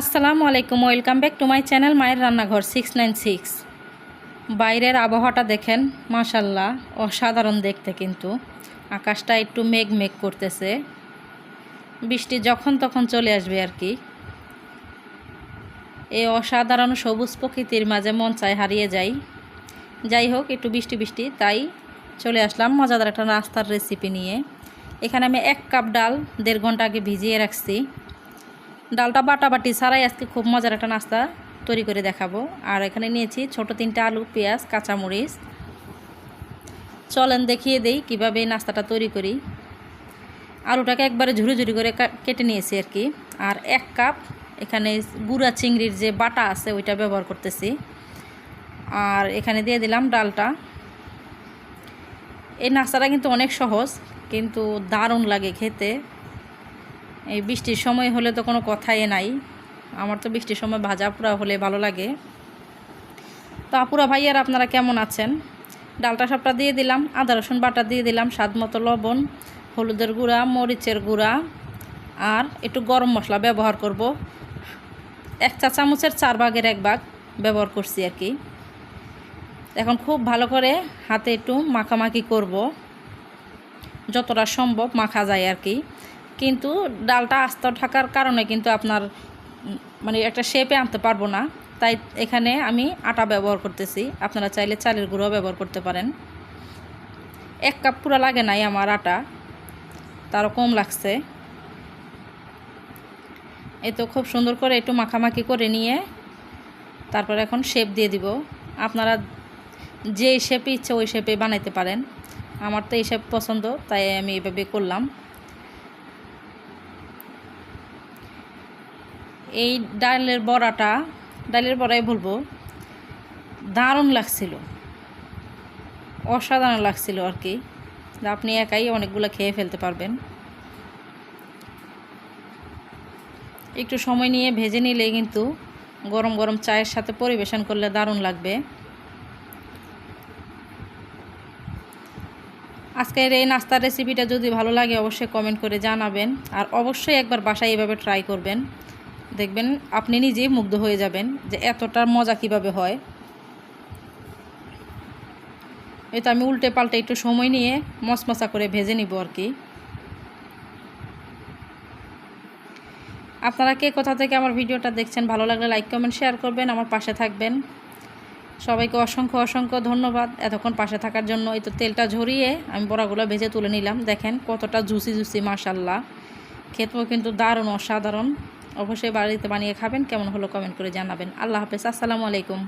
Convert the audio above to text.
আসসালামু আলাইকুম, welcome back to my channel মায়ের রান্নাঘর সিক্স নাইন সিক্স। বাইরের আবহাওয়াটা দেখেন, মাশাল্লাহ, অসাধারণ দেখতে কিন্তু। আকাশটা একটু মেঘ মেঘ করতেছে। বৃষ্টি যখন তখন চলে আসবে আর কি। এই অসাধারণ সবুজ প্রকৃতির মাঝে মন চায় হারিয়ে যাই। যাই হোক, একটু বৃষ্টি বৃষ্টি, তাই চলে আসলাম মজাদার একটা নাস্তার রেসিপি নিয়ে। এখানে আমি এক কাপ ডাল দেড় ঘণ্টা আগে ভিজিয়ে রাখছি। ডালটা বাটাবাটি ছাড়াই আজকে খুব মজার একটা নাস্তা তৈরি করে দেখাবো। আর এখানে নিয়েছি ছোট তিনটা আলু, পেঁয়াজ, কাঁচামরিচ। চলেন দেখিয়ে দেই কীভাবে এই নাস্তাটা তৈরি করি। আলুটাকে একবারে ঝুড়ি ঝুড়ি করে কেটে নিয়েছি আর কি। আর এক কাপ এখানে গুঁড়া চিংড়ির যে বাটা আছে ওইটা ব্যবহার করতেছি। আর এখানে দিয়ে দিলাম ডালটা। এই নাস্তাটা কিন্তু অনেক সহজ, কিন্তু দারুণ লাগে খেতে। এই বৃষ্টির সময় হলে তো কোনো কথাই নাই। আমার তো বৃষ্টির সময় ভাজা পুরা হলে ভালো লাগে। তো আপুরা ভাইয়ার, আপনারা কেমন আছেন? ডালটা সবটা দিয়ে দিলাম, আদা, রসুন বাটা দিয়ে দিলাম, স্বাদ মতো লবণ, হলুদের গুঁড়া, মরিচের গুঁড়া, আর একটু গরম মশলা ব্যবহার করব। এক চা চামচের চার ভাগের এক ভাগ ব্যবহার করছি আর কি। এখন খুব ভালো করে হাতে একটু মাখামাখি করব। যতটা সম্ভব মাখা যায় আর কি। কিন্তু ডালটা আস্ত থাকার কারণে কিন্তু আপনার মানে একটা শেপে আনতে পারব না। তাই এখানে আমি আটা ব্যবহার করতেছি। আপনারা চাইলে চালের গুঁড়ো ব্যবহার করতে পারেন। এক কাপ পুরো লাগে নাই আমার আটা। তারও কম লাগছে। এই তো খুব সুন্দর করে একটু মাখামাখি করে নিয়ে তারপর এখন শেপ দিয়ে দিব। আপনারা যে শেপে ইচ্ছে ওই শেপে বানাইতে পারেন। আমার তো এই শেপ পছন্দ, তাই আমি এভাবে করলাম। এই ডালের বড়াটা, ডালের বড়াই বলব, দারুণ লাগছিল। অসাধারণ লাগছিল আর কি। আপনি একাই অনেকগুলো খেয়ে ফেলতে পারবেন। একটু সময় নিয়ে ভেজে নিলে কিন্তু গরম গরম চায়ের সাথে পরিবেশন করলে দারুণ লাগবে। আজকের এই নাস্তার রেসিপিটা যদি ভালো লাগে, অবশ্যই কমেন্ট করে জানাবেন। আর অবশ্যই একবার বাসায় এভাবে ট্রাই করবেন। দেখবেন আপনি নিজেই মুগ্ধ হয়ে যাবেন যে এতটা মজা কীভাবে হয়। তো আমি উল্টে পাল্টে একটু সময় নিয়ে মশমশা করে ভেজে নিব আর কি। আপনারা কে কোথা থেকে আমার ভিডিওটা দেখছেন, ভালো লাগলে লাইক, কমেন্ট, শেয়ার করবেন, আমার পাশে থাকবেন। সবাইকে অসংখ্য অসংখ্য ধন্যবাদ। এতক্ষণ পাশে থাকার জন্য এই তো তেলটা ঝরিয়ে আমি বড়াগুলো ভেজে তুলে নিলাম। দেখেন কতটা জুসি জুসি মাশাল্লাহ খেতেও কিন্তু দারুণ, অসাধারণ। অবশ্যই বাড়িতে বানিয়ে খাবেন কেমন হলো কমেন্ট করে জানাবেন। আল্লাহ হাফেজ আসসালামু আলাইকুম।